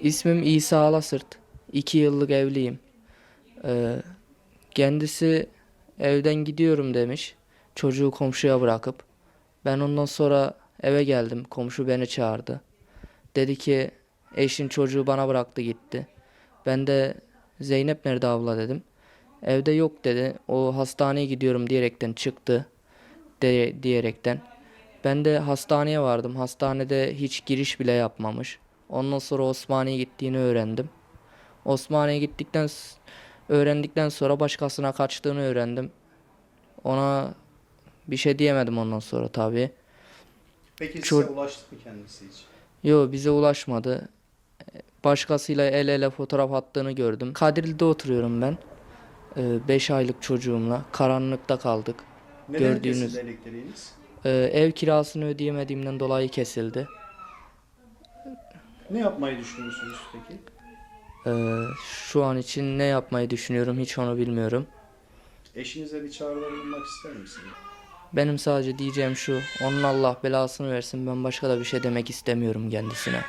İsmim İsa Alasırt. İki yıllık evliyim. Ee, kendisi evden gidiyorum demiş. Çocuğu komşuya bırakıp. Ben ondan sonra eve geldim. Komşu beni çağırdı. Dedi ki eşin çocuğu bana bıraktı gitti. Ben de Zeynep nerede abla dedim. Evde yok dedi. O hastaneye gidiyorum diyerekten çıktı. De, diyerekten. Ben de hastaneye vardım. Hastanede hiç giriş bile yapmamış. Ondan sonra Osmaniye'ye gittiğini öğrendim. Osmaniye'ye gittikten öğrendikten sonra başkasına kaçtığını öğrendim. Ona bir şey diyemedim ondan sonra tabii. Peki size ulaştı mı kendisi hiç? Yo bize ulaşmadı. Başkasıyla el ele fotoğraf attığını gördüm. Kadirli'de oturuyorum ben. 5 aylık çocuğumla. Karanlıkta kaldık. Neden Gördüğünüz- kesildi elektriğiniz? Ee, ev kirasını ödeyemediğimden dolayı kesildi. Ne yapmayı düşünüyorsunuz peki? Ee, şu an için ne yapmayı düşünüyorum hiç onu bilmiyorum. Eşinize bir çağrıda bulunmak ister misiniz? Benim sadece diyeceğim şu. Onun Allah belasını versin. Ben başka da bir şey demek istemiyorum kendisine.